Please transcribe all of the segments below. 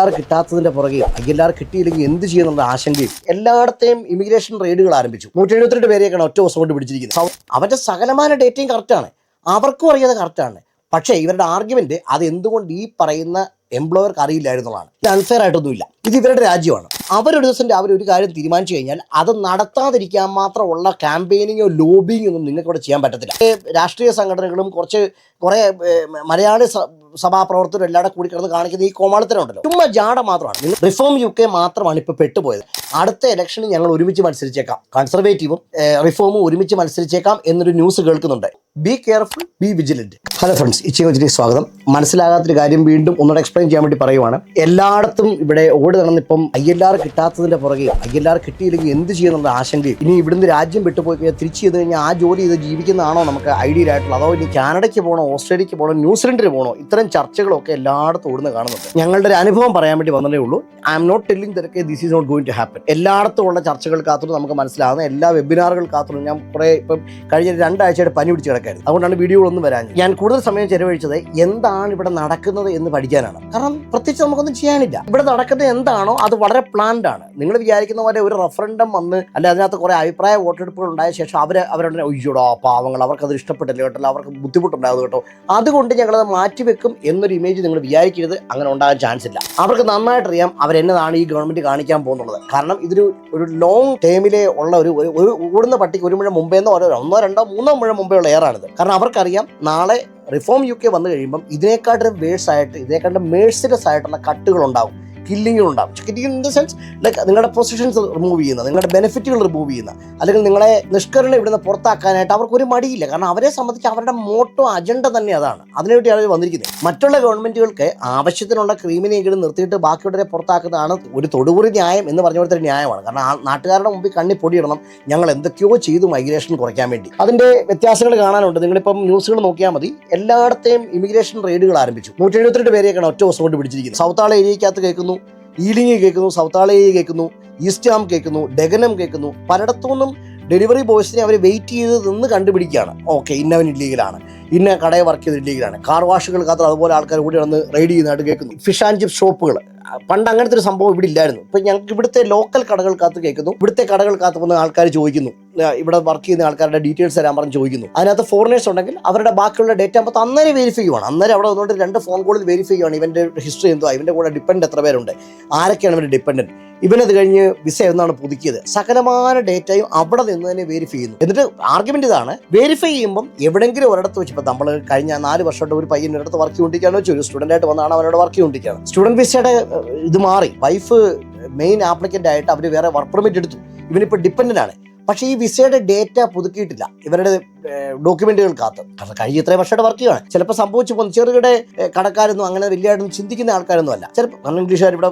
R കിട്ടാത്തതിന്റെ പുറകെ R കിട്ടിയില്ലെങ്കിൽ എന്ത് ചെയ്യുന്നുള്ള ആശങ്കയും എല്ലായിടത്തെയും ഇമിഗ്രേഷൻ റെയ്ഡുകൾ ആരംഭിച്ചു. നൂറ്റി എഴുപത്തിരണ്ട് പേരെയൊക്കെയാണ് ഒറ്റ ദിവസം കൊണ്ട് പിടിച്ചിരിക്കുന്നത്. അവന്റെ സകലമാന ഡേറ്റയും കറക്റ്റാണ് അവർക്കും അറിയാതെ കറക്റ്റാണ് പക്ഷേ ഇവരുടെ ആർഗ്യുമെന്റ് അത് എന്തുകൊണ്ട് ഈ പറയുന്ന എംപ്ലോയർക്ക് അറിയില്ലായിരുന്നുള്ളതാണ് ഇത് അൺഫെയർ ആയിട്ടൊന്നുമില്ല. ഇത് ഇവരുടെ രാജ്യമാണ്. അവരൊരു ദിവസം രാവിലെ ഒരു കാര്യം തീരുമാനിച്ചു കഴിഞ്ഞാൽ അത് നടത്താതിരിക്കാൻ മാത്രമുള്ള ക്യാമ്പയിനിങ്ങോ ലോബിങ്ങോ ഒന്നും നിങ്ങൾക്ക് ഇവിടെ ചെയ്യാൻ പറ്റത്തില്ല. രാഷ്ട്രീയ സംഘടനകളും കുറച്ച് കുറേ മലയാളി സഭാപ്രവർത്തകരും എല്ലാവരും കൂടി കിടന്ന് കാണിക്കുന്ന ഈ കോമാളിത്തരമുണ്ടല്ലോ. ചുമ്മാ ജാട മാത്രമാണ്. റിഫോം യു കെ മാത്രമാണ് ഇപ്പോൾ പെട്ടുപോയത്. അടുത്ത ഇലക്ഷനിൽ ഞങ്ങൾ ഒരുമിച്ച് മത്സരിച്ചേക്കാം. കൺസർവേറ്റീവും റിഫോമും ഒരുമിച്ച് മത്സരിച്ചേക്കാം എന്നൊരു ന്യൂസ് കേൾക്കുന്നുണ്ട്. Be careful be vigilant hello friends ഇച്ചിങ്ങോച്ചിലേക്ക് സ്വാഗതം. മനസ്സിലാകാത്തൊരു കാര്യം വീണ്ടും ഒന്നുകൂടെ എക്സ്പ്ലെയിൻ ചെയ്യാൻ വേണ്ടി പറയുവാണ്. എല്ലായിടത്തും ഇവിടെ ഓടി നടന്നിപ്പം ഐ എൽ ആർ കിട്ടാത്തതിന്റെ പുറകെ ഐ എൽ ആർ കിട്ടിയില്ലെങ്കിൽ എന്ത് ചെയ്യുന്നുള്ള ആശങ്കയും ഇനി ഇവിടുന്ന് രാജ്യം വിട്ടുപോയി കഴിഞ്ഞാൽ തിരിച്ചു ചെയ്ത് കഴിഞ്ഞാൽ ആ ജോലി ചെയ്ത് ജീവിക്കുന്നതാണോ നമുക്ക് ഐഡിയ ആയിട്ടുള്ളത് അതോ ഇനി കാനഡയ്ക്ക് പോകണോ ഓസ്ട്രേലിയക്ക് പോകണോ ന്യൂസിലൻഡിൽ പോകണോ ഇത്തരം ചർച്ചകളൊക്കെ എല്ലായിടത്തും ഓടുന്ന കാണുന്നുണ്ട്. ഞങ്ങളുടെ ഒരു അനുഭവം പറയാൻ വേണ്ടി വന്നതേ ഉള്ളൂ. ഐ എം നോട്ട് ടെല്ലിംഗ് തിരക്ക് this is not going to happen എല്ലായിടത്തും ഉള്ള ചർച്ചകൾക്കകത്തും നമുക്ക് മനസ്സിലാകുന്ന എല്ലാ വെബിനാറുകൾക്കകത്തും ഞാൻ കുറേ ഇപ്പം കഴിഞ്ഞ രണ്ടാഴ്ചയായിട്ട് പനി പിടിച്ച് കിടക്കായിരുന്നു. അതുകൊണ്ടാണ് വീഡിയോകളൊന്നും വരാൻ ഞാൻ കൂടുതൽ സമയം ചെലവഴിച്ചത് എന്താണ് ഇവിടെ നടക്കുന്നത് എന്ന് പഠിക്കാനാണ്. കാരണം പ്രത്യേകിച്ച് നമുക്കൊന്നും ചെയ്യാനില്ല. ഇവിടെ നടക്കുന്നത് എന്താണോ അത് വളരെ പ്ലാൻഡ് ആണ്. നിങ്ങൾ വിചാരിക്കുന്ന പോലെ ഒരു റഫറൻഡം വന്ന് അല്ലെ അതിനകത്ത് കുറേ അഭിപ്രായ വോട്ടെടുപ്പുകൾ ഉണ്ടായ ശേഷം അവർ അവരുടെ ഒയ്യോടോ പാവങ്ങൾ അവർക്ക് അത് ഇഷ്ടപ്പെട്ടില്ല കേട്ടോ അവർക്ക് ബുദ്ധിമുട്ടുണ്ടാകുന്നു കേട്ടോ. അതുകൊണ്ട് ഞങ്ങളത് മാറ്റിവെക്കും. എന്നൊരു ഇമേജ് നിങ്ങൾ വിചാരിക്കരുത്. അങ്ങനെ ഉണ്ടാകാൻ ചാൻസ് ഇല്ല. അവർക്ക് നന്നായിട്ടറിയാം അവരെന്നതാണ് ഈ ഗവൺമെന്റ് കാണിക്കാൻ പോകുന്നുള്ളത്. കാരണം ഇതൊരു ഒരു ലോങ് ടേമിലെ ഉള്ള ഒരു ഒരു- ഓടുന്ന പട്ടിക്ക് ഒരു മുഴ മുമ്പേ എന്നോ ഒന്നോ രണ്ടോ മൂന്നോ മുഴ മുമ്പേ ഉള്ള എയറാണിത് കാരണം അവർക്കറിയാം നാളെ റിഫോം യു കെ വന്നു കഴിയുമ്പം ഇതിനേക്കാട്ടും വേഴ്സ് ആയിട്ട് ഇതിനേക്കാട്ടും മേഴ്സിലെസ് ആയിട്ടുള്ള കട്ടുകൾ ഉണ്ടാവും കില്ലിങ്ങുകൾ ഉണ്ടാവും. Killing in the sense like നിങ്ങളുടെ പൊസിഷൻസ് റിമൂവ് ചെയ്യുന്ന നിങ്ങളുടെ ബെനിഫിറ്റുകൾ റിമൂവ് ചെയ്യുന്ന അല്ലെങ്കിൽ നിങ്ങളെ നിഷ്കരണം ഇവിടുന്ന് പുറത്താക്കാനായിട്ട് അവർക്ക് ഒരു മടിയില്ല. കാരണം അവരെ സംബന്ധിച്ച് അവരുടെ മോട്ടോ അജണ്ട തന്നെ അതാണ്. അതിനുവേണ്ടിയാണ് അവർ വന്നിരിക്കുന്നത്. മറ്റുള്ള ഗവൺമെന്റുകൾക്ക് ആവശ്യത്തിനുള്ള ക്രീമിനെങ്കിലും നിർത്തിയിട്ട് ബാക്കിയുള്ളവരെ പുറത്താക്കുന്നതാണ് ഒരു തൊടുപുറി ന്യായം എന്ന് പറഞ്ഞ പോലത്തെ ന്യായമാണ്. കാരണം ആ നാട്ടുകാരുടെ മുമ്പിൽ കണ്ണി പൊടിയിടണം ഞങ്ങൾ എന്തൊക്കെയോ ചെയ്തു മൈഗ്രേഷൻ കുറയ്ക്കാൻ വേണ്ടി. അതിന്റെ വ്യത്യാസങ്ങൾ കാണാനുണ്ട്. നിങ്ങളിപ്പം ന്യൂസുകൾ നോക്കിയാൽ മതി. എല്ലായിടത്തെയും ഇമിഗ്രേഷൻ റെയ്ഡുകൾ ആരംഭിച്ചു. നൂറ്റി എഴുപത്തിരണ്ട് പേരെയൊക്കെയാണ് ഒറ്റ ദിവസം കൊണ്ട് പിടിച്ചിരിക്കുന്നത്. സൗത്താള ഏരിയക്കകത്ത് കേൾക്കുന്നു. ഈലിംഗ് കേൾക്കുന്നു സൗത്താളിയെ കേൾക്കുന്നു ഈസ്റ്റ് കേൾക്കുന്നു ഡെഗനം കേൾക്കുന്നു. പലയിടത്തുനിന്നും ഡെലിവറി ബോയ്സിനെ അവർ വെയിറ്റ് ചെയ്ത് നിന്ന് കണ്ടുപിടിക്കുകയാണ്. ഓക്കെ ഇന്നവൻ ഇല്ലീഗലാണ്. ഇന്ന കടയെ വർക്ക് ചെയ്ത് ഇല്ലീഗലാണ് കാർ വാഷുകൾക്കകത്ത് അതുപോലെ ആൾക്കാർ കൂടി നടന്ന് റൈഡ് ചെയ്യുന്നതായിട്ട് കേൾക്കുന്നു. ഫിഷ് ആൻഡ് ചിപ്സ് ഷോപ്പുകൾ പണ്ട് അങ്ങനത്തെ ഒരു സംഭവം ഇവിടെ ഇല്ലായിരുന്നു. ഇപ്പം ഞങ്ങൾക്ക് ഇവിടുത്തെ ലോക്കൽ കടകൾക്കകത്ത് കേൾക്കുന്നു. ഇവിടുത്തെ കടകൾക്കകത്ത് വന്ന് ആൾക്കാർ ചോദിക്കുന്നു. ഇവിടെ വർക്ക് ചെയ്യുന്ന ആൾക്കാരുടെ ഡീറ്റെയിൽസ് തരാൻ പറഞ്ഞ് ചോദിക്കുന്നു. അതിനകത്ത് ഫോറിനേഴ്സ് ഉണ്ടെങ്കിൽ അവരുടെ ബാക്കിയുള്ള ഡേറ്റ് അപ്പം അന്നേരം വെരിഫൈ ചെയ്യുവാണ്. അന്നേരം അവിടെ വന്നുകൊണ്ട് രണ്ട് ഫോൺ കോളിൽ വെരിഫൈ ചെയ്യുവാണ് ഇവന്റെ ഹിസ്റ്ററി എന്തോ ഇവന്റെ കൂടെ ഡിപ്പെൻഡ് എത്ര പേരുണ്ട് ആരൊക്കെയാണ് ഇവന്റെ ഡിപ്പെൻഡന്റ് ഇവനത് കഴിഞ്ഞ് വിസ എന്നാണ് പുതുക്കിയത്. സകലമായ ഡേറ്റയും അവിടെ നിന്ന് തന്നെ വെരിഫൈ ചെയ്യുന്നു. എന്നിട്ട് ആർഗ്യുമെന്റ് ഇതാണ് വെരിഫൈ ചെയ്യുമ്പം എവിടെങ്കിലും ഒരിടത്ത് വെച്ച് ഇപ്പം നമ്മൾ കഴിഞ്ഞ നാല് വർഷമായിട്ട് ഒരു പയ്യൻ ഒരിടത്ത് വർക്ക് ചെയ്തുകൊണ്ടിരിക്കുകയാണ്. വെച്ചു ഒരു സ്റ്റുഡന്റ് ആയിട്ട് വന്നാണ് അവനോട് വർക്ക് ചെയ്തുകൊണ്ടിരിക്കുകയാണ്. സ്റ്റുഡന്റ് വിസയുടെ ഇത് മാറി. വൈഫ് മെയിൻ ആപ്ലിക്കന്റ് ആയിട്ട് അവർ വേറെ വർക്ക് പെർമിറ്റ് എടുത്തു. ഇവനിപ്പോൾ ഡിപ്പെൻഡന്റ് ആണ്. പക്ഷേ ഈ വിസയുടെ ഡേറ്റ പുതുക്കിയിട്ടില്ല. ഇവരുടെ ഡോക്യുമെന്റുകൾക്കകത്ത് കാരണം കഴിഞ്ഞ ഇത്രയും വർഷമായിട്ട് വർക്ക് ചെയ്യുകയാണ്. ചിലപ്പോൾ സംഭവിച്ചു പോകുന്നു ചെറുകിട കടക്കാരൊന്നും അങ്ങനെ വലിയതായിട്ടും ചിന്തിക്കുന്ന ആൾക്കാരൊന്നും അല്ല. ചിലപ്പോൾ കാരണം ഇംഗ്ലീഷുകാർ ഇവിടെ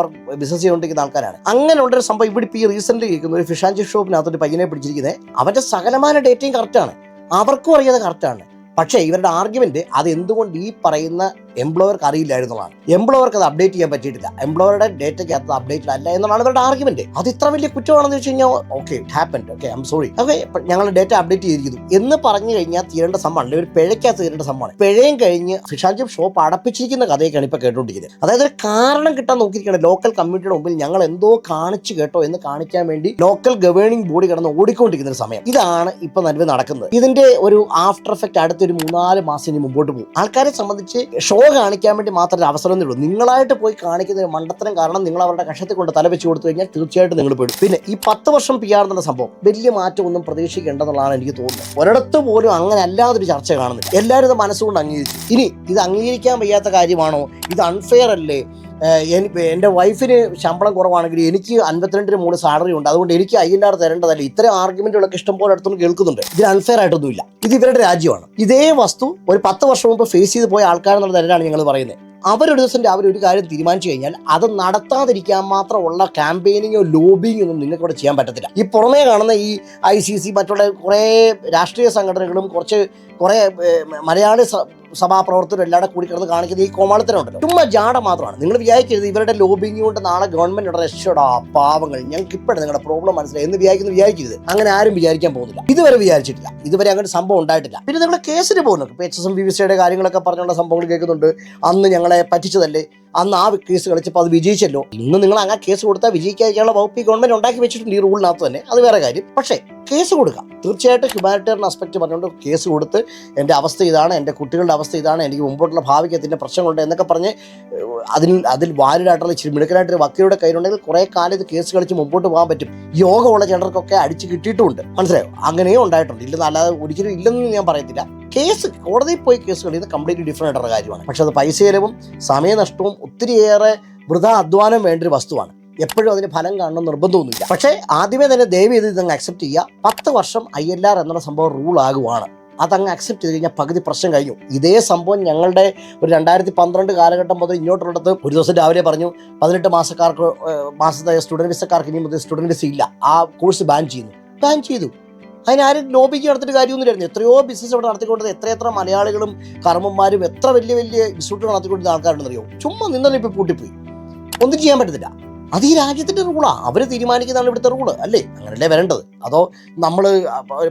വർക്ക് ബിസിനസ് ചെയ്തുകൊണ്ടിരിക്കുന്ന ആൾക്കാരാണ്. അങ്ങനെ ഉണ്ടൊരു സംഭവം ഇവിടെ ഇപ്പോൾ ഈ റീസെന്റ് കേൾക്കുന്ന ഒരു ഫിഷ് ഷോപ്പിനകത്തൊരു പയ്യനെ പിടിച്ചിരിക്കുന്നത് അവന്റെ സകലമായ ഡേറ്റയും കറക്റ്റാണ് അവർക്കും അറിയാതെ കറക്റ്റാണ് പക്ഷേ ഇവരുടെ ആർഗ്യുമെന്റ് അത് എന്തുകൊണ്ട് ഈ പറയുന്ന എംപ്ലോയർക്ക് അറിയില്ലായിരുന്നതാണ് എംപ്ലോയർക്ക് അത് അപ്ഡേറ്റ് ചെയ്യാൻ പറ്റിയിട്ടില്ല. എംപ്ലോയറുടെ ഡേറ്റയ്ക്കകത്ത് അപ്ഡേറ്റ് അല്ല എന്നാണ് അവരുടെ ആർഗ്യുമെന്റ് അത് ഇത്ര വലിയ കുറ്റമാണെന്ന് വെച്ച് കഴിഞ്ഞാൽ okay happen okay I'm sorry okay ഞങ്ങൾ ഡേറ്റ അപ്ഡേറ്റ് ചെയ്തിരിക്കുന്നു. എന്ന് പറഞ്ഞു കഴിഞ്ഞാൽ തീരേണ്ട സംഭവമാണ്. ഒരു പിഴയ്ക്കകത്ത് തീരേണ്ട സംഭവമാണ്. പിഴയും കഴിഞ്ഞ് ഫിഷാൻജി ഷോപ്പ് അടപ്പിച്ചിരിക്കുന്ന കഥയൊക്കെയാണ് ഇപ്പോൾ കേട്ടുകൊണ്ടിരിക്കുന്നത് അതായത് ഒരു കാരണം കിട്ടാൻ നോക്കിയിരിക്കുകയാണ് ലോക്കൽ കമ്മ്യൂണിറ്റിയുടെ മുമ്പിൽ ഞങ്ങൾ എന്തോ കാണിച്ചു കേട്ടോ എന്ന് കാണിക്കാൻ വേണ്ടി ലോക്കൽ ഗവേണിംഗ് ബോഡി കിടന്ന് ഓടിക്കൊണ്ടിരിക്കുന്ന ഒരു സമയം. ഇതാണ് ഇപ്പൊ നിലവിൽ നടക്കുന്നത്. ഇതിന്റെ ഒരു ആഫ്റ്റർ എഫക്റ്റ് അടുത്തൊരു മൂന്നാൽ മാസം ഇനി മുമ്പോട്ട് പോകും. ആൾക്കാരെ സംബന്ധിച്ച് ഷോ കാണിക്കാൻ വേണ്ടി മാത്രം അവസരം ഉള്ളൂ നിങ്ങളായിട്ട് പോയി കാണിക്കുന്ന ഒരു മണ്ടത്തരം കാരണം നിങ്ങൾ അവരുടെ കഷത്തിൽ കൊണ്ട് തല വെച്ച് കൊടുത്തു കഴിഞ്ഞാൽ തീർച്ചയായിട്ടും നിങ്ങൾ പെടും. പിന്നെ ഈ പത്ത് വർഷം പി ആർ എന്നുള്ള സംഭവം വലിയ മാറ്റം ഒന്നും പ്രതീക്ഷിക്കേണ്ടെന്നുള്ളതാണ് എനിക്ക് തോന്നുന്നത്. ഒരിടത്ത് പോലും അങ്ങനെ അല്ലാതൊരു ചർച്ച കാണുന്നില്ല. എല്ലാവരും ഇത് മനസ്സുകൊണ്ട് അംഗീകരിച്ചു. ഇനി ഇത് അംഗീകരിക്കാൻ വയ്യാത്ത കാര്യമാണോ? ഇത് അൺഫെയർ അല്ലേ? എന്റെ വൈഫിന് ശമ്പളം കുറവാണെങ്കിൽ എനിക്ക് അൻപത്തിരണ്ടിന് മൂന്ന് സാലറി ഉണ്ട്. അതുകൊണ്ട് എനിക്ക് ഐ എൽ ആർ തരേണ്ടതല്ല ഇത്തരം ആർഗ്യുമെന്റുകളൊക്കെ ഇഷ്ടംപോലെ അടുത്തൊന്നും കേൾക്കുന്നുണ്ട്. ഇതിന് അൺഫെയർ ആയിട്ടൊന്നുമില്ല. ഇത് ഇവരുടെ രാജ്യമാണ്. ഇതേ വസ്തു ഒരു പത്ത് വർഷം മുമ്പ് ഫേസ് ചെയ്ത് പോയ ആൾക്കാരെന്നുള്ള തരത്തിലാണ് ഞങ്ങൾ പറയുന്നത്. അവരൊരു ദിവസം രാവിലെ ഒരു കാര്യം തീരുമാനിച്ചു കഴിഞ്ഞാൽ അത് നടത്താതിരിക്കാൻ മാത്രമുള്ള ക്യാമ്പയിനിങ്ങോ ലോബിങ്ങോ ഒന്നും നിങ്ങൾക്ക് ഇവിടെ ചെയ്യാൻ പറ്റത്തില്ല. ഈ പുറമേ കാണുന്ന ഈ ഐ സി സി മറ്റുള്ള കുറേ രാഷ്ട്രീയ സംഘടനകളും കുറച്ച് കുറേ മലയാളി സഭാപ്രവർത്തകരും എല്ലാവരും കൂടി കിടന്ന് കാണിക്കുന്നത് ഈ കോമാളിത്തരമുണ്ടല്ലോ. ചുമ്മാ ജാട മാത്രമാണ്. നിങ്ങൾ വിചാരിക്കരുത് ഇവരുടെ ലോബിങ് കൊണ്ട് നാളെ ഗവൺമെന്റ് രക്ഷടാ പാവങ്ങൾ. ഞങ്ങൾക്ക് ഇപ്പോഴും നിങ്ങളുടെ പ്രോബ്ലം മനസ്സിലായി. എന്ന് വിചാരിക്കുന്നു വിചാരിക്കരുത്. അങ്ങനെ ആരും വിചാരിക്കാൻ പോകുന്നില്ല. ഇതുവരെ വിചാരിച്ചിട്ടില്ല. ഇതുവരെ അങ്ങനെ സംഭവം ഉണ്ടായിട്ടില്ല. പിന്നെ നിങ്ങൾ കേസിന് പോകുന്നു ഇപ്പൊ എച്ച് എസ് എം ബി കാര്യങ്ങളൊക്കെ പറഞ്ഞുള്ള സംഭവങ്ങൾ കേൾക്കുന്നുണ്ട്. അന്ന് ഞങ്ങളെ പറ്റിച്ചതല്ലേ? അന്ന് ആ കേസ് കളിച്ചപ്പോൾ അത് വിജയിച്ചല്ലോ? ഇന്ന് നിങ്ങൾ അങ്ങനെ കേസ് കൊടുത്താൽ വിജയിക്കാതിരിക്കാനുള്ള വകുപ്പ് ഈ ഗവൺമെന്റ് ഉണ്ടാക്കി വെച്ചിട്ടുണ്ട് ഈ റൂളിനകത്ത് തന്നെ. അത് വേറെ കാര്യം. പക്ഷേ കേസ് കൊടുക്കാം. തീർച്ചയായിട്ടും ഹ്യൂമാനിറ്റേറിയൻ ആസ്പെക്റ്റ് പറഞ്ഞുകൊണ്ട് കേസ് കൊടുത്ത് എന്റെ അവസ്ഥ ഇതാണ് എന്റെ കുട്ടികളുടെ അവസ്ഥ ഇതാണ് എനിക്ക് മുമ്പോട്ടുള്ള ഭാവിക്ക് അതിന്റെ പ്രശ്നങ്ങളുണ്ട് എന്നൊക്കെ പറഞ്ഞ് അതിൽ അതിൽ വാലിഡായിട്ടുള്ള ഇച്ചിരി മിടുക്കനായിട്ടൊരു വക്കീലുടെ കയ്യിലുണ്ടെങ്കിൽ കുറേ കാലം ഇത് കേസ് കളിച്ച് മുമ്പോട്ട് പോകാൻ പറ്റും. യോഗമുള്ള ചിലർക്കൊക്കെ അടിച്ച് കിട്ടിയിട്ടുമുണ്ട് മനസ്സിലായോ? അങ്ങനെയും ഉണ്ടായിട്ടുണ്ട്. ഇല്ലെന്ന് അല്ലാതെ ഒരിക്കലും ഇല്ലെന്ന് ഞാൻ പറയത്തില്ല. കേസ് കോടതിയിൽ പോയി കേസ് കളിയുന്നത് കംപ്ലീറ്റ്ലി ഡിഫറെന്റ് ആയിട്ടുള്ള കാര്യമാണ്. പക്ഷേ അത് പൈസ ചെലവും സമയനഷ്ടവും ഒത്തിരിയേറെ വൃഥാ അധ്വാനം വേണ്ട ഒരു വസ്തുവാണ്. എപ്പോഴും അതിന് ഫലം കാണണം നിർബന്ധമൊന്നുമില്ല. പക്ഷേ ആദ്യമേ തന്നെ ദയവ് ചെയ്ത് ഇതങ്ങ് അക്സെപ്റ്റ് ചെയ്യുക. പത്ത് വർഷം ഐ എൽ ആർ എന്നുള്ള സംഭവം റൂൾ ആകുവാണ്. അതങ്ങ് അക്സെപ്റ്റ് ചെയ്ത് കഴിഞ്ഞാൽ പകുതി പ്രശ്നം കഴിഞ്ഞു. ഇതേ സംഭവം ഞങ്ങളുടെ ഒരു രണ്ടായിരത്തി പന്ത്രണ്ട് കാലഘട്ടം മുതൽ ഇങ്ങോട്ടുള്ളത് ഒരു ദിവസം രാവിലെ പറഞ്ഞു പതിനെട്ട് മാസക്കാർക്ക് മാസത്തെ സ്റ്റുഡന്റ് വിസക്കാർക്ക് ഇനി മുതൽ സ്റ്റുഡന്റ് വിസ ഇല്ല. ആ കോഴ്സ് ബാൻ ചെയ്യുന്നു. ബാൻ ചെയ്തു. അതിനാരും ലോബിക്ക് നടത്തിയിട്ട് കാര്യമൊന്നുമില്ലായിരുന്നു എത്രയോ ബിസിനസ് ഇവിടെ നടത്തിക്കൊണ്ടത് എത്രയെത്ര മലയാളികളും കർമ്മന്മാരും എത്ര വലിയ വലിയ ഇൻസ്റ്റിറ്റ്യൂട്ട് നടത്തിക്കൊണ്ടിരുന്ന ആൾക്കാരുണ്ടെന്നറിയോ? ചുമ്മാ നിന്നലിപ്പോൾ കൂട്ടിപ്പോയി ഒന്നും ചെയ്യാൻ പറ്റത്തില്ല. അത് ഈ രാജ്യത്തിന്റെ റൂളാണ് അവർ തീരുമാനിക്കുന്നതാണ് ഇവിടുത്തെ റൂൾ അല്ലേ? അങ്ങനല്ലേ വരേണ്ടത്? അതോ നമ്മൾ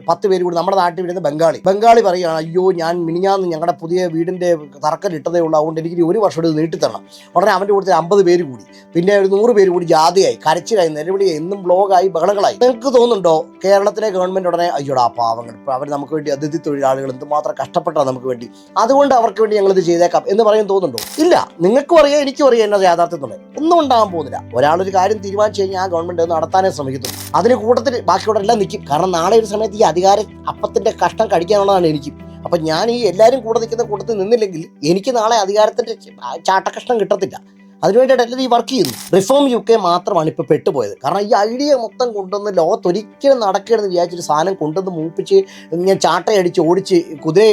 പത്ത് പേര് കൂടി നമ്മുടെ നാട്ടിൽ വരുന്ന ബംഗാളി. ബംഗാളി പറയുകയാണ് അയ്യോ ഞാൻ മിനിഞ്ഞാന്ന് ഞങ്ങളുടെ പുതിയ വീടിന്റെ തറക്കല്ലിട്ടതേ ഉള്ളൂ. അതുകൊണ്ട് എനിക്ക് ഒരു വർഷം ഇത് നീട്ടിത്തരണം. ഉടനെ അവന്റെ കൂടുതൽ അമ്പത് പേര് കൂടി. പിന്നെ ഒരു നൂറ് പേര് കൂടി ജാതിയായി കരച്ചിലായി നിലവിളിയായി എന്നും ബ്ലോഗായി ബഹളങ്ങളായി. നിങ്ങൾക്ക് തോന്നുന്നുണ്ടോ കേരളത്തിലെ ഗവൺമെന്റ് ഉടനെ അയ്യോടാ പാവങ്ങൾ ഇപ്പോൾ അവർ നമുക്ക് വേണ്ടി അതിഥി തൊഴിലാളികൾ എന്തുമാത്രം കഷ്ടപ്പെട്ടാണ് നമുക്ക് വേണ്ടി. അതുകൊണ്ട് അവർക്ക് വേണ്ടി ഞങ്ങൾ ഇത് ചെയ്തേക്കാം എന്ന് പറയാൻ തോന്നുന്നുണ്ടോ? ഇല്ല. നിങ്ങൾക്കും അറിയാം എനിക്കും അറിയാം എന്നത് യാഥാർത്ഥ്യത്തിൽ ഒന്നും ഉണ്ടാകാൻ പോകുന്നില്ല. ഒരാളൊരു കാര്യം തീരുമാനിച്ചു കഴിഞ്ഞാൽ ആ ഗവൺമെന്റ് നടത്താനേ ശ്രമിക്കുന്നു അതിന് കൂട്ടത്തിൽ ബാക്കിയോടെ എല്ലാം നിൽക്കും. കാരണം നാളെ ഒരു സമയത്ത് ഈ അധികാര അപ്പത്തിന്റെ കഷ്ടം കഴിക്കാനുള്ളതാണ് എനിക്ക്. അപ്പൊ ഞാൻ ഈ എല്ലാവരും കൂടെ നിൽക്കുന്ന കൂട്ടത്തിൽ നിന്നില്ലെങ്കിൽ എനിക്ക് നാളെ അധികാരത്തിന്റെ ചാട്ടക്കഷ്ണം കിട്ടത്തില്ല. അതിനുവേണ്ടിയിട്ട് എല്ലാവരും ഈ വർക്ക് ചെയ്യുന്നു റിഫോം യു കെ മാത്രമാണ് ഇപ്പോൾ പെട്ടുപോയത്. കാരണം ഈ ഐഡിയ മൊത്തം കൊണ്ടുവന്ന് ലോകത്ത് ഒരിക്കലും നടക്കരുതെന്ന് വിചാരിച്ചൊരു സാധനം കൊണ്ടുവന്ന് മൂപ്പിച്ച് ഇങ്ങനെ ചാട്ടയടിച്ച് ഓടിച്ച്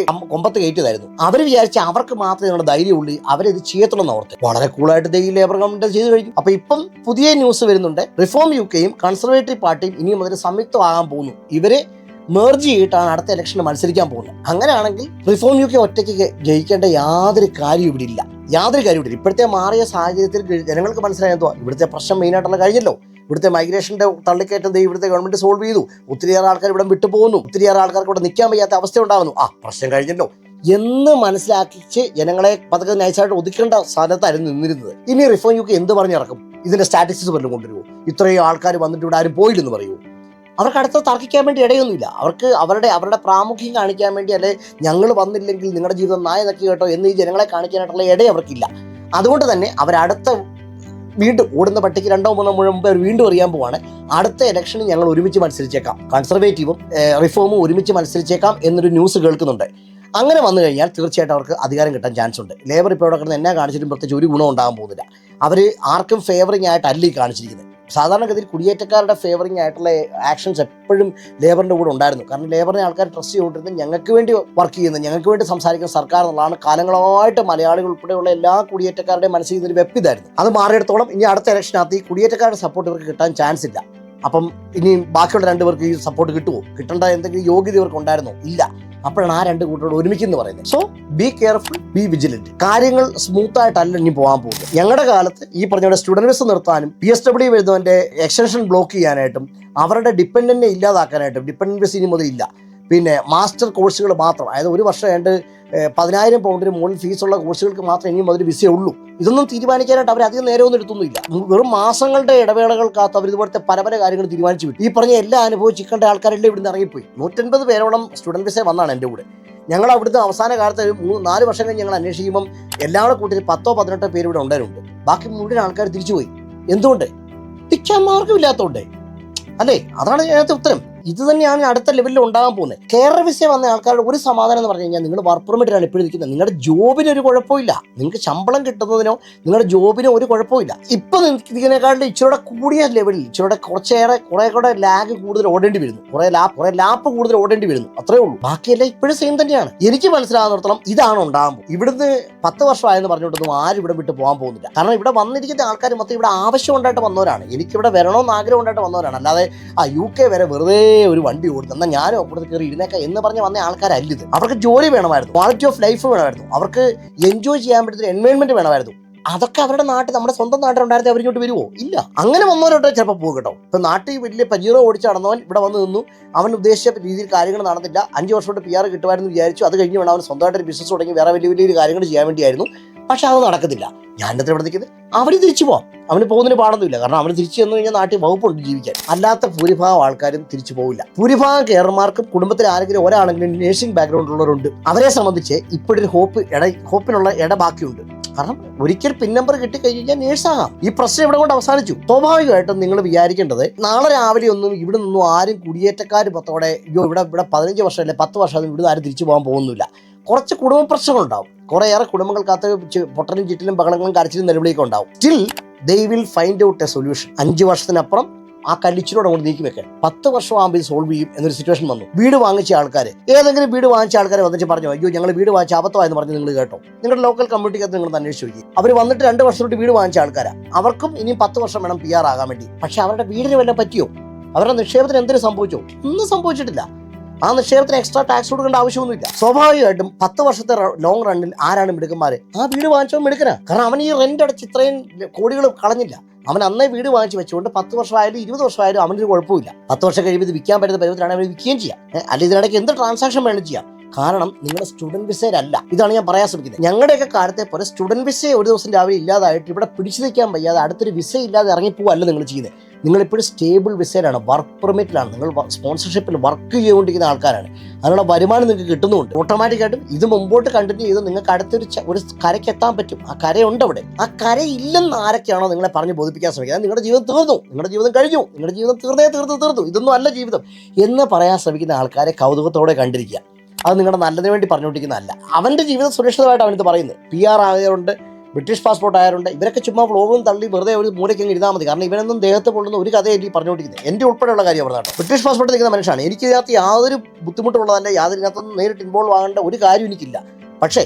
അമ്പ- കൊമ്പത്ത് കയറ്റിയതായിരുന്നു. അവർ വിചാരിച്ച അവർക്ക് മാത്രമേ നമ്മുടെ ധൈര്യമുള്ളൂ. അവരിത് ചെയ്യത്തുള്ളൂ ഓർത്ത്. വളരെ കൂളായിട്ട് ഈ ലേബർ ഗവൺമെന്റ് ചെയ്തു കഴിഞ്ഞു. അപ്പോൾ ഇപ്പം പുതിയ ന്യൂസ് വരുന്നുണ്ട്. റിഫോം യു കെയും കൺസർവേറ്റീവ് പാർട്ടിയും ഇനി മുതൽ സംയുക്തമാകാൻ പോകുന്നു. ഇവരെ മെർജ് ചെയ്തിട്ടാണ് അടുത്ത ഇലക്ഷന് മത്സരിക്കാൻ പോകുന്നത്. അങ്ങനെയാണെങ്കിൽ റിഫോം യു കെ ഒറ്റയ്ക്ക് ജയിക്കേണ്ട യാതൊരു കാര്യം ഇവിടെ ഇല്ല. യാതൊരു കാര്യമില്ല ഇപ്പോഴത്തെ മാറിയ സാഹചര്യത്തിൽ ജനങ്ങൾക്ക് മനസ്സിലായതോ ഇവിടുത്തെ പ്രശ്നം മെയിനായിട്ടുള്ള കഴിഞ്ഞല്ലോ ഇവിടുത്തെ മൈഗ്രേഷന്റെ തള്ളിക്കയറ്റം ഇവിടുത്തെ ഗവൺമെന്റ് സോൾവ് ചെയ്തു. ഒത്തിരിയേറെ ആൾക്കാർ ഇവിടെ വിട്ടുപോകുന്നു ഒത്തിരിയേറെ ആൾക്കാർക്ക് ഇവിടെ നിൽക്കാൻ വയ്യാത്ത അവസ്ഥ ഉണ്ടാകുന്നു. ആ പ്രശ്നം കഴിഞ്ഞല്ലോ. എന്ന് മനസ്സിലാക്കിച്ച് ജനങ്ങളെ പതുക്കെ നൈസായിട്ട് ഒതുക്കേണ്ട സ്ഥലത്തായിരുന്നു നിന്നിരുന്നത്. ഇനി റിഫോം യു എന്ത് പറഞ്ഞിറക്കും? ഇതിന്റെ സ്റ്റാറ്റിസ്റ്റിക്സ് വല്ലതും കൊണ്ടുവരുമോ ഇത്രയും ആൾക്കാർ വന്നിട്ട് ഇവിടെ ആരും പോയില്ലെന്ന് പറയുമോ അവർക്ക് അടുത്ത തർക്കിക്കാൻ വേണ്ടി ഇടയൊന്നുമില്ല. അവർക്ക് അവരുടെ അവരുടെ പ്രാമുഖ്യം കാണിക്കാൻ വേണ്ടി അല്ലെ ഞങ്ങൾ വന്നില്ലെങ്കിൽ നിങ്ങളുടെ ജീവിതം നായ നക്കി കേട്ടോ എന്ന് ഈ ജനങ്ങളെ കാണിക്കാനായിട്ടുള്ള ഇട അവർക്കില്ല. അതുകൊണ്ട് തന്നെ അവരടുത്ത വീണ്ടും ഓടുന്ന പട്ടിക്ക് രണ്ടോ മൂന്നോ മുഴുവൻ പേർ വീണ്ടും അറിയാൻ പോവാണ്. അടുത്ത ഇലക്ഷനിൽ ഞങ്ങൾ ഒരുമിച്ച് മത്സരിച്ചേക്കാം. കൺസർവേറ്റീവും റിഫോമും ഒരുമിച്ച് മത്സരിച്ചേക്കാം എന്നൊരു ന്യൂസ് കേൾക്കുന്നുണ്ട്. അങ്ങനെ വന്നു കഴിഞ്ഞാൽ തീർച്ചയായിട്ടും അവർക്ക് അധികാരം കിട്ടാൻ ചാൻസ് ഉണ്ട്. ലേബർ ഇപ്പോൾ ഇവിടെ കിടന്ന് എന്നാ കാണിച്ചിട്ടും പ്രത്യേകിച്ച് ഒരു ഗുണം ഉണ്ടാകാൻ പോകുന്നില്ല. അവർ ആർക്കും ഫേവറിംഗ് ആയിട്ടല്ല ഈ കാണിച്ചിരിക്കുന്നത്. സാധാരണഗതിയിൽ കുടിയേറ്റക്കാരുടെ ഫേവറിംഗ് ആയിട്ടുള്ള ആക്ഷൻസ് എപ്പോഴും ലേബറിന്റെ കൂടെ ഉണ്ടായിരുന്നു. കാരണം ലേബറിനെ ആൾക്കാർ ട്രസ്റ്റ് ചെയ്തുകൊണ്ടിരുന്നത് ഞങ്ങൾക്ക് വേണ്ടി വർക്ക് ചെയ്യുന്നത് ഞങ്ങൾക്ക് വേണ്ടി സംസാരിക്കുന്ന സർക്കാർ എന്നുള്ളതാണ് കാലങ്ങളായിട്ട് മലയാളികൾ ഉൾപ്പെടെയുള്ള എല്ലാ കുടിയേറ്റക്കാരുടെയും മനസ്സിൽ ഇതൊരു വെപ്പിതായിരുന്നു അത് മാറിയിടത്തോളം ഇനി അടുത്ത ഇലക്ഷനകത്ത് ഈ കുടിയേറ്റക്കാരുടെ സപ്പോർട്ട് ഇവർക്ക് കിട്ടാൻ ചാൻസ് ഇല്ല. അപ്പം ഇനി ബാക്കിയുള്ള രണ്ടുപേർക്ക് ഈ സപ്പോർട്ട് കിട്ടുമോ കിട്ടേണ്ട എന്തെങ്കിലും യോഗ്യത ഇവർക്ക് ഉണ്ടായിരുന്നോ? ഇല്ല. അപ്പോഴാണ് ആ രണ്ട് കൂട്ടരോട് ഒരുമിക്കുന്നു പറയുന്നത്. So be careful be vigilant കാര്യങ്ങൾ സ്മൂത്ത് ആയിട്ടല്ല ഇനി പോകാൻ പോകുന്നത്. ഞങ്ങളുടെ കാലത്ത് ഈ പറഞ്ഞ സ്റ്റുഡന്റ് വിസ നിർത്താനും പി എസ് ഡബ്ല്യു വരുന്നവന്റെ എക്സ്റ്റൻഷൻ ബ്ലോക്ക് ചെയ്യാനായിട്ടും അവരുടെ ഡിപ്പെൻഡന്റിനെ ഇല്ലാതാക്കാനായിട്ടും ഡിപ്പെൻഡന്റ് വിസ ഇനി മുതൽ ഇല്ല പിന്നെ മാസ്റ്റർ കോഴ്സുകൾ മാത്രം. അതായത് ഒരു വർഷം ഏണ്ട് പതിനായിരം പൗണ്ടിന് മുകളിൽ ഫീസുള്ള കോഴ്സുകൾക്ക് മാത്രമേ ഇനിയും അതിന് വിസ ഉള്ളൂ. ഇതൊന്നും തീരുമാനിക്കാനായിട്ട് അവർ അധികം നേരമൊന്നും എടുത്തൊന്നുമില്ല. വെറും മാസങ്ങളുടെ ഇടവേളകൾക്കകത്ത് അവർ ഇതുപോലത്തെ പല പല കാര്യങ്ങൾ തീരുമാനിച്ചു വിട്ടു. ഈ പറഞ്ഞ എല്ലാ അനുഭവിച്ചിക്കേണ്ട ആൾക്കാരെല്ലാം ഇവിടുന്ന് ഇറങ്ങിപ്പോയി. നൂറ്റൻപത് പേരോളം സ്റ്റുഡന്റ് വിസ വന്നാണ് എന്റെ കൂടെ. ഞങ്ങൾ അവിടുത്തെ അവസാന കാലത്ത് മൂന്ന് നാല് വർഷം കഴിഞ്ഞ് ഞങ്ങൾ അന്വേഷിക്കുമ്പം എല്ലാവരുടെ കൂട്ടത്തിൽ പത്തോ പതിനെട്ടോ പേര് ഇവിടെ ഉണ്ടായിരുന്നുണ്ട് ബാക്കി മുഴുവൻ ആൾക്കാർ തിരിച്ചുപോയി. എന്തുകൊണ്ട്? തിരിച്ചാൻ മാർഗമില്ലാത്തതുകൊണ്ട് അല്ലേ? അതാണ് ഞാനത്തെ ഉത്തരം. ഇത് തന്നെയാണ് അടുത്ത ലെവലിൽ ഉണ്ടാകാൻ പോകുന്നത്. കേരള വിസ വന്ന ആൾക്കാരുടെ ഒരു സമാധാനം എന്ന് പറഞ്ഞു കഴിഞ്ഞാൽ നിങ്ങൾ വർക്ക് പെർമിറ്റിലാണ് നിൽക്കുന്നത് നിങ്ങളുടെ ജോബിന് ഒരു കുഴപ്പമില്ല. നിങ്ങൾക്ക് ശമ്പളം കിട്ടുന്നതിനോ നിങ്ങളുടെ ജോബിനോ ഒരു കുഴപ്പമില്ല. ഇപ്പൊ ഇതിനേക്കാളും ഇച്ചിരൂടെ കൂടിയ ലെവലിൽ ഇച്ചിരൂടെ കുറച്ചേറെ കുറെ കൂടെ ലാഗ് കൂടുതൽ ഓടേണ്ടി വരുന്നു. കുറെ ലാപ്പ് കുറെ ലാപ്പ് കൂടുതൽ ഓടേണ്ടി വരുന്നു. അത്രേ ഉള്ളൂ. ബാക്കിയെല്ലാം ഇപ്പോഴും സെയിം തന്നെയാണ്. എനിക്ക് മനസ്സിലാകുന്നിടത്തോളം ഇതാണ് ഉണ്ടാകുമ്പോൾ ഇവിടുന്ന് പത്ത് വർഷമായെന്ന് പറഞ്ഞിട്ടൊന്നും ആരും ഇവിടെ വിട്ട് പോകാൻ പോകുന്നില്ല. കാരണം ഇവിടെ വന്നിരിക്കുന്ന ആൾക്കാർ മൊത്തം ഇവിടെ ആവശ്യം ഉണ്ടായിട്ട് വന്നവരാണ്. എനിക്കിവിടെ വരണമെന്ന് ആഗ്രഹം ഉണ്ടായിട്ട് വന്നവരാണ്. അല്ലാതെ ആ യു കെ വരെ വെറുതെ ഒരു വണ്ടി ഓടുന്നു എന്നാൽ ഞാനും അപ്പുറത്ത് കയറി ഇരുന്നേക്കാം എന്ന് പറഞ്ഞ് വന്ന ആൾക്കാരല്ല ഇത് അവർക്ക് ജോലി വേണമായിരുന്നു. ക്വാളിറ്റി ഓഫ് ലൈഫ് വേണമായിരുന്നു. അവർക്ക് എൻജോയ് ചെയ്യാൻ പറ്റുന്ന എൻവയോൺമെന്റ് വേണമായിരുന്നു. അതൊക്കെ അവരുടെ നാട്ടിൽ നമ്മുടെ സ്വന്തം നാട്ടിലുണ്ടായിരുന്നത് അവരിങ്ങോട്ട് വരുമോ ഇല്ല. അങ്ങനെ വന്നവരോട്ട് ചിലപ്പോൾ പോകും കേട്ടോ. ഇപ്പൊ നാട്ടിൽ വലിയ പജീറോ ഓടിച്ച് നടന്നവൻ ഇവിടെ വന്ന് നിന്നു. അവൻ ഉദ്ദേശിച്ച രീതിയിൽ കാര്യങ്ങൾ നടന്നില്ല. അഞ്ച് വർഷം കൊണ്ട് പി ആർ കിട്ടുമായിരുന്നു വിചാരിച്ചു. അത് കഴിഞ്ഞ് വേണം അവൻ സ്വന്തമായിട്ട് ഒരു ബിസിനസ് തുടങ്ങി വേറെ വലിയ വലിയ കാര്യങ്ങൾ ചെയ്യാൻ വേണ്ടിയായിരുന്നു. പക്ഷെ അത് നടക്കത്തില്ല. ഞാൻ ഇവിടെ നിൽക്കുന്നത്? അവന് തിരിച്ചു പോവാം. അവന് പോകുന്നതിന് പാടൊന്നുമില്ല. കാരണം അവന് തിരിച്ചു ചെന്ന് കഴിഞ്ഞാൽ നാട്ടിൽ വകുപ്പുണ്ട് ജീവിക്കാൻ. അല്ലാത്ത ഭൂരിഭാഗം ആൾക്കാരും തിരിച്ചു പോവില്ല. ഭൂരിഭാഗം കേരളമാർക്കും കുടുംബത്തിൽ ആരെങ്കിലും ഒരാളെങ്കിലും നേഴ്സിംഗ് ബാക്ക്ഗ്രൗണ്ട് ഉള്ളവരുണ്ട്. അവരെ സംബന്ധിച്ച് ഇപ്പോഴൊരു ഹോപ്പ് ഇട ഹോപ്പിനുള്ള ഇട ബാക്കിയുണ്ട്. കാരണം ഒരിക്കൽ പിൻ നമ്പർ കിട്ടി കഴിഞ്ഞാൽ നേഴ്സാകാം ഈ പ്രശ്നം ഇവിടെ കൊണ്ട് അവസാനിച്ചു. സ്വാഭാവികമായിട്ടും നിങ്ങൾ വിചാരിക്കേണ്ടത് നാളെ രാവിലെ ഒന്നും ഇവിടെ നിന്നും ആരും കുടിയേറ്റക്കാർ പത്തോടെ അയ്യോ ഇവിടെ ഇവിടെ പതിനഞ്ച് വർഷം അല്ലെ പത്ത് വർഷം ഇവിടെ ആരും തിരിച്ചു പോകാൻ പോകുന്നില്ല. കുറച്ച് കുടുംബ പ്രശ്നങ്ങളുണ്ടാവും കുറേയേറെ കുടുംബങ്ങൾക്കകത്ത് പൊട്ടലും ചിറ്റിലും ബഹളങ്ങളും കരച്ചിലും നിലവിളിയൊക്കെ ഉണ്ടാവും. Still they will find out a solution അഞ്ച് വർഷത്തിനപ്പുറം ആ കല്ലിച്ചിനോട് അങ്ങോട്ട് നീക്കി വെക്കാൻ പത്ത് വർഷം ആകുമ്പോൾ ഇത് സോൾവ് ചെയ്യും എന്നൊരു സിറ്റുവേഷൻ വന്നു. വീട് വാങ്ങിച്ച ആൾക്കാർ ഏതെങ്കിലും വീട് വാങ്ങിച്ച ആൾക്കാരെ വന്നിട്ട് പറഞ്ഞു അയ്യോ ഞങ്ങൾ വീട് വാങ്ങിച്ച അബദ്ധമായെന്ന് പറഞ്ഞ് നിങ്ങൾ കേട്ടോ. നിങ്ങളുടെ ലോക്കൽ കമ്മ്യൂണിറ്റിക്കകത്ത് നിങ്ങൾ അന്വേഷിച്ച് നോക്കി. അവർ വന്നിട്ട് രണ്ട് വർഷം തൊട്ട് വീട് വാങ്ങിച്ച ആൾക്കാരാ. അവർക്കും ഇനിയും പത്ത് വർഷം വേണം പി ആർ ആകാൻ വേണ്ടി. പക്ഷെ അവരുടെ വീടിന് വല്ല പറ്റിയോ? അവരുടെ നിക്ഷേപത്തിന് എന്തിനു സംഭവിച്ചോ? ഒന്നും സംഭവിച്ചിട്ടില്ല. ആ നിക്ഷേപത്തിന് എക്സ്ട്രാ ടാക്സ് കൊടുക്കേണ്ട ആവശ്യമൊന്നുമില്ല. സ്വാഭാവികമായിട്ടും പത്ത് വർഷത്തെ ലോങ് റണ്ണിൽ ആരാണ് മിടുക്കന്മാര്? ആ വീട് വാങ്ങിച്ചവൻ മിടുക്കനാ. കാരണം അവൻ ഈ റെന്റ് അടച്ച് ഇത്രയും കോടികൾ കളഞ്ഞില്ല. അവൻ അന്നേ വീട് വാങ്ങിച്ച് വെച്ചുകൊണ്ട് പത്ത് വർഷമായാലും ഇരുപത് വർഷമായാലും അവനൊരു കുഴപ്പമില്ല. പത്ത് വർഷം കഴിയുമ്പോൾ ഇത് വിൽക്കാൻ പറ്റുന്ന പരുവത്തിലാണ് അവൻ വിൽക്കുകയും ചെയ്യാം. അല്ലെങ്കിൽ അല്ല ഇതിനിടയ്ക്ക് എന്ത് ട്രാൻസാക്ഷൻ വേണം ചെയ്യാം. കാരണം നിങ്ങളുടെ സ്റ്റുഡന്റ് വിസയിലല്ല ഇതാണ് ഞാൻ പറയാൻ ശ്രമിക്കുന്നത്. ഞങ്ങളുടെയൊക്കെ കാലത്തെ പോലെ സ്റ്റുഡന്റ് വിസ ഒരു ദിവസം രാവിലെ ഇല്ലാതായിട്ട് ഇവിടെ പിടിച്ചു നിൽക്കാൻ വയ്യാതെ അടുത്തൊരു വിസ ഇല്ലാതെ ഇറങ്ങിപ്പോവല്ല നിങ്ങൾ ചെയ്യുന്നത്. നിങ്ങളിപ്പോഴും സ്റ്റേബിൾ വിസയിലാണ് വർക്ക് പെർമിറ്റിലാണ് നിങ്ങൾ സ്പോൺസർഷിപ്പിൽ വർക്ക് ചെയ്തുകൊണ്ടിരിക്കുന്ന ആൾക്കാരാണ്. അതിനുള്ള വരുമാനം നിങ്ങൾക്ക് കിട്ടുന്നുണ്ട്. ഓട്ടോമാറ്റിക്കായിട്ടും ഇത് മുമ്പോട്ട് കണ്ടിന്യൂ ചെയ്ത് നിങ്ങൾക്ക് അടുത്തൊരു ഒരു കരയ്ക്ക് എത്താൻ പറ്റും. ആ കരയുണ്ട് അവിടെ. ആ കര ഇല്ലെന്ന് ആരൊക്കെയാണോ നിങ്ങളെ പറഞ്ഞ് ബോധിപ്പിക്കാൻ ശ്രമിക്കുന്നത് നിങ്ങളുടെ ജീവിതം തീർന്നു. നിങ്ങളുടെ ജീവിതം കഴിഞ്ഞു. നിങ്ങളുടെ ജീവിതം തീർന്നേ തീർന്നു തീർന്നു. ഇതൊന്നും അല്ല ജീവിതം. എന്ന് പറയാൻ ശ്രമിക്കുന്ന ആൾക്കാരെ കൗതുകത്തോടെ കണ്ടിരിക്കുക. അത് നിങ്ങളുടെ നല്ലതിന് വേണ്ടി പറഞ്ഞുകൊണ്ടിരിക്കുന്നതല്ല. അവന്റെ ജീവിതം സുരക്ഷിതമായിട്ട് അവനിത് പറയുന്നത് പി ആർ ആയതുകൊണ്ട് ബ്രിട്ടീഷ് പാസ്പോർട്ട് ആയതുകൊണ്ട് ഇവരൊക്കെ ചുമ്മാ വ്ളോഗും തള്ളി വെറുതെ ഒരു മൂലയ്ക്ക് ഇരുന്നാൽ മതി. കാരണം ഇവനൊന്നും ദേഹത്ത് കൊള്ളുന്ന ഒരു കഥ എനിക്ക് പറഞ്ഞുകൊണ്ടിരിക്കുന്നത് എന്റെ ഉൾപ്പെടെയുള്ള കാര്യം പറഞ്ഞാട്ടോ ബ്രിട്ടീഷ് പാസ്പോർട്ട് നിൽക്കുന്ന മനുഷ്യനാണ്. എനിക്ക് ഇതിനകത്ത് യാതൊരു ബുദ്ധിമുട്ടുള്ളതല്ല യാതൊരു ഇതിനകത്തൊന്നും നേരിട്ട് ഇൻവോൾവ് ആകേണ്ട ഒരു കാര്യം എനിക്കില്ല. പക്ഷേ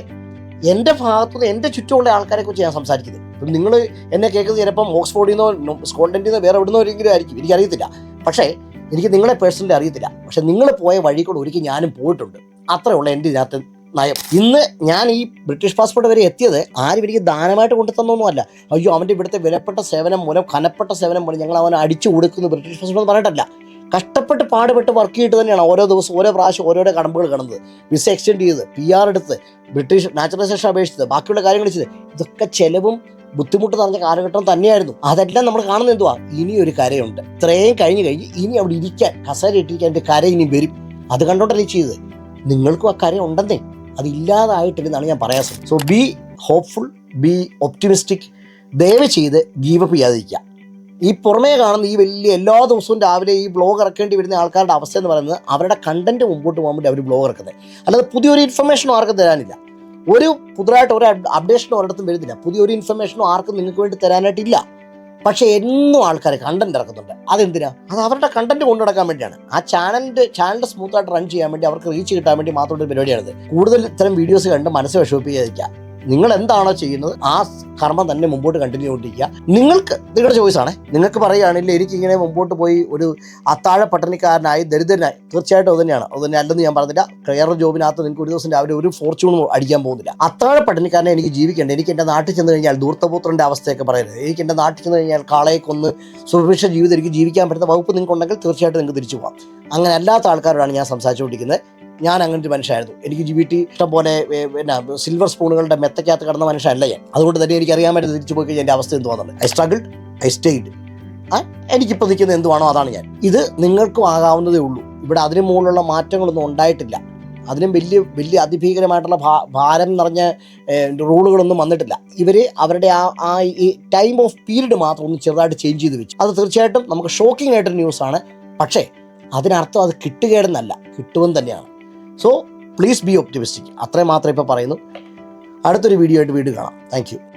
എന്റെ ഭാഗത്തുനിന്ന് എന്റെ ചുറ്റുമുള്ള ആൾക്കാരെ കുറിച്ച് ഞാൻ സംസാരിക്കുന്നത് ഇപ്പം നിങ്ങൾ എന്നെ കേൾക്കുന്നത് ചിലപ്പം ഓക്സ്ഫോർഡിൽ നിന്നോ സ്കോട്ട്ലൻഡിൽ നിന്നോ വേറെ എവിടുന്നോ എങ്കിലും ആയിരിക്കും. എനിക്കറിയത്തില്ല പക്ഷേ എനിക്ക് നിങ്ങളെ പേഴ്സണലി അറിയത്തില്ല. പക്ഷെ നിങ്ങൾ പോയ വഴി കൂടെ ഞാനും പോയിട്ടുണ്ട്. അത്രയുള്ള എന്റെ ഇതിനകത്ത് നയം. ഇന്ന് ഞാൻ ഈ ബ്രിട്ടീഷ് പാസ്പോർട്ട് വരെ എത്തിയത് ആരും എനിക്ക് ദാനമായിട്ട് കൊണ്ടു തന്നൊന്നുമല്ല അയ്യോ അവന്റെ ഇവിടുത്തെ വിലപ്പെട്ട സേവനം മൂലം കനപ്പെട്ട സേവനം മൂലം ഞങ്ങൾ അവനെ അടിച്ചു കൊടുക്കുന്നു ബ്രിട്ടീഷ് പാസ്പോർട്ട് എന്ന് പറഞ്ഞിട്ടല്ല. കഷ്ടപ്പെട്ട് പാടുപെട്ട് വർക്ക് ചെയ്തിട്ട് തന്നെയാണ് ഓരോ ദിവസം ഓരോ പ്രാവശ്യം ഓരോരോ കടമ്പകൾ കടന്നത് വിസ എക്സ്റ്റെൻഡ് ചെയ്ത് പി ആർ എടുത്ത് ബ്രിട്ടീഷ് നാച്ചുറലൈസേഷൻ അപേക്ഷിച്ചത് ബാക്കിയുള്ള കാര്യങ്ങൾ ചെയ്ത്. ഇതൊക്കെ ചിലവും ബുദ്ധിമുട്ട് നിറഞ്ഞ കാലഘട്ടം തന്നെയായിരുന്നു. അതെല്ലാം നമ്മൾ കാണുന്നത് എന്തുവാ? ഇനി ഒരു കരയുണ്ട്. ഇത്രയും കഴിഞ്ഞ് കഴിഞ്ഞ് ഇനി അവിടെ ഇരിക്കാൻ കസേര ഇട്ടിരിക്കാൻ എന്റെ കര ഇനി വരും. അത് കണ്ടോണ്ടല്ലേ ചെയ്തത്? നിങ്ങൾക്കും ആ കര ഉണ്ടെന്നേ. അത് ഇല്ലാതായിട്ടില്ലെന്നാണ് ഞാൻ പറയാൻ ശ്രമിച്ചത്. So be hopeful be optimistic ദയവ് ചെയ്ത് ഗീവ് അപ്പ് ചെയ്യാതിരിക്കുക. ഈ പുറമേ കാണുന്ന ഈ വലിയ എല്ലാ ദിവസവും രാവിലെ ഈ ബ്ലോഗ് ഇറക്കേണ്ടി വരുന്ന ആൾക്കാരുടെ അവസ്ഥ എന്ന് പറയുന്നത് അവരുടെ കണ്ടന്റ് മുമ്പോട്ട് പോകാൻ വേണ്ടി അവർ ബ്ലോഗ് ഇറക്കുന്നത്. അല്ലാതെ പുതിയൊരു ഇൻഫർമേഷനും ആർക്കും തരാനില്ല. ഒരു പുതുതായിട്ട് ഒരു അപ്ഡേഷനും ഒരിടത്തും വരുന്നില്ല. പുതിയൊരു ഇൻഫർമേഷനും ആർക്കും നിങ്ങൾക്ക് വേണ്ടി തരാനായിട്ടില്ല. പക്ഷെ എന്നും ആൾക്കാർ കണ്ടന്റ് ഇറക്കുന്നുണ്ട്. അതെന്തിനാ? അത് അവരുടെ കണ്ടന്റ് കൊണ്ടു നടക്കാൻ വേണ്ടിയാണ്. ആ ചാനലിന്റെ ചാനൽ സ്മൂത്ത് ആയിട്ട് റൺ ചെയ്യാൻ വേണ്ടി അവർക്ക് റീച്ച് കിട്ടാൻ വേണ്ടി മാത്രമുള്ള പരിപാടിയാണിത്. കൂടുതൽ ഇത്തരം വീഡിയോസ് കണ്ട് മനസ്സ് വിഷമിപ്പിക്കാതിരിക്കുക. നിങ്ങൾ എന്താണോ ചെയ്യുന്നത് ആ കർമ്മം തന്നെ മുമ്പോട്ട് കണ്ടിന്യൂ ചെയ്തുകൊണ്ടിരിക്കുക. നിങ്ങൾക്ക് നിങ്ങളുടെ ആണ്. നിങ്ങൾക്ക് പറയുകയാണെങ്കിൽ എനിക്ക് ഇങ്ങനെ മുമ്പോട്ട് പോയി ഒരു അത്താഴ പട്ടണിക്കാരനായി ദരിദ്രനായി തീർച്ചയായിട്ടും അത് തന്നെയാണ്. അത് തന്നെ അല്ലെന്ന് ഞാൻ പറഞ്ഞില്ല. കയറുന്ന ജോബിനകത്ത് നിങ്ങൾക്ക് ഒരു ദിവസം രാവിലെ ഒരു ഫോർച്യൂണും അടിക്കാൻ പോകുന്നില്ല. അത്താഴ പട്ടണിക്കാരനെ എനിക്ക് ജീവിക്കേണ്ട? എനിക്ക് എന്റെ നാട്ടിൽ ചെന്ന് കഴിഞ്ഞാൽ ദൂർത്തപുത്രന്റെ അവസ്ഥയൊക്കെ പറയരുത് എനിക്ക് എന്റെ നാട്ടിൽ ചെന്ന് കഴിഞ്ഞാൽ കാളയെ കൊന്ന് സുഭിക്ഷ ജീവിതം എനിക്ക് ജീവിക്കാൻ പറ്റുന്ന വകുപ്പ് നിങ്ങൾക്ക് ഉണ്ടെങ്കിൽ തീർച്ചയായിട്ടും നിങ്ങൾക്ക് തിരിച്ചു പോകാം അങ്ങനെ അല്ലാത്ത ആൾക്കാരോടാണ് ഞാൻ സംസാരിച്ചുകൊണ്ടിരിക്കുന്നത്. ഞാൻ അങ്ങനത്തെ ഒരു മനുഷ്യനായിരുന്നു. എനിക്ക് ജി ബി ടി ഇഷ്ടം പോലെ പിന്നെ സിൽവർ സ്പൂണുകളുടെ മെത്തക്കകത്ത് കിടന്ന മനുഷ്യനല്ല ഞാൻ. അതുകൊണ്ട് തന്നെ എനിക്ക് അറിയാൻ പറ്റുന്ന തിരിച്ചു പോയി എന്റെ അവസ്ഥ എന്ത് വന്നത് ഐ സ്ട്രഗിൾ ഐ സ്റ്റേഡ് എനിക്കിപ്പോൾ നിൽക്കുന്ന എന്തുവാണോ അതാണ് ഞാൻ. ഇത് നിങ്ങൾക്കും ആകാവുന്നതേ ഉള്ളൂ. ഇവിടെ അതിന് മുകളിലുള്ള മാറ്റങ്ങളൊന്നും ഉണ്ടായിട്ടില്ല. അതിനും വലിയ വലിയ അതിഭീകരമായിട്ടുള്ള ഭാരം നിറഞ്ഞ റൂളുകളൊന്നും വന്നിട്ടില്ല. ഇവർ അവരുടെ ആ ആ ഈ ടൈം ഓഫ് പീരീഡ് മാത്രം ഒന്ന് ചെറുതായിട്ട് ചേഞ്ച് ചെയ്ത് വെച്ചു. അത് തീർച്ചയായിട്ടും നമുക്ക് ഷോക്കിംഗ് ആയിട്ടൊരു ന്യൂസാണ് പക്ഷേ അതിനർത്ഥം അത് കിട്ടുകയെന്നല്ല കിട്ടുമെന്ന് തന്നെയാണ്. സോ പ്ലീസ് ബി ഒപ്റ്റിമിസ്റ്റിക് അത്രയും മാത്രമേ ഇപ്പോൾ പറയുന്നു. അടുത്തൊരു വീഡിയോ ആയിട്ട് വീണ്ടും കാണാം. താങ്ക്